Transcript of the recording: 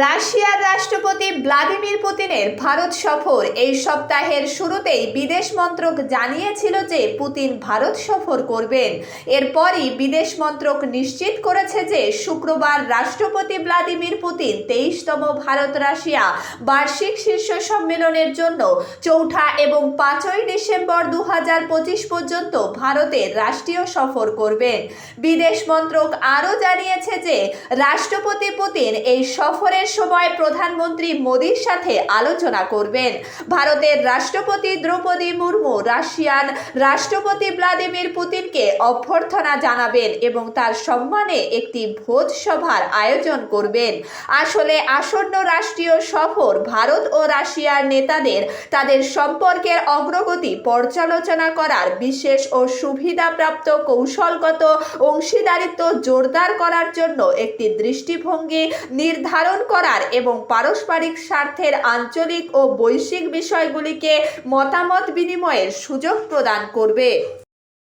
রাশিয়ার রাষ্ট্রপতি ভ্লাদিমির পুতিনের ভারত সফর এই সপ্তাহের শুরুতেই বিদেশ মন্ত্রক জানিয়েছিল যে পুতিন ভারত সফর করবেন। এরপরই বিদেশ মন্ত্রক নিশ্চিত করেছে যে শুক্রবার রাষ্ট্রপতি ভ্লাদিমির পুতিন তেইশতম ভারত রাশিয়া বার্ষিক শীর্ষ সম্মেলনের জন্য চৌঠা এবং পাঁচই ডিসেম্বর দু হাজার পঁচিশ পর্যন্ত ভারতের রাষ্ট্রীয় সফর করবেন। বিদেশ মন্ত্রক আরও জানিয়েছে যে রাষ্ট্রপতি পুতিন এই সফরের সময় প্রধানমন্ত্রী মোদীর সাথে আলোচনা করবেন। ভারতের রাষ্ট্রপতি দ্রৌপদী মুর্মু রাশিয়ান রাষ্ট্রপতি ভ্লাদিমির পুতিনকে অভ্যর্থনা জানাবেন এবং তার সম্মানে একটি ভোজ সভার আয়োজন করবেন। আসলে আসন্ন রাষ্ট্রীয় সফর ভারত ও রাশিয়ার নেতাদের তাদের সম্পর্কের অগ্রগতি পর্যালোচনা করার বিশেষ ও সুবিধাপ্রাপ্ত কৌশলগত অংশীদারিত্ব জোরদার করার জন্য একটি দৃষ্টিভঙ্গি নির্ধারণ করার এবং পারস্পরিক স্বার্থের আঞ্চলিক ও বৈশ্বিক বিষয়গুলিকে মতামত বিনিময়ের সুযোগ প্রদান করবে।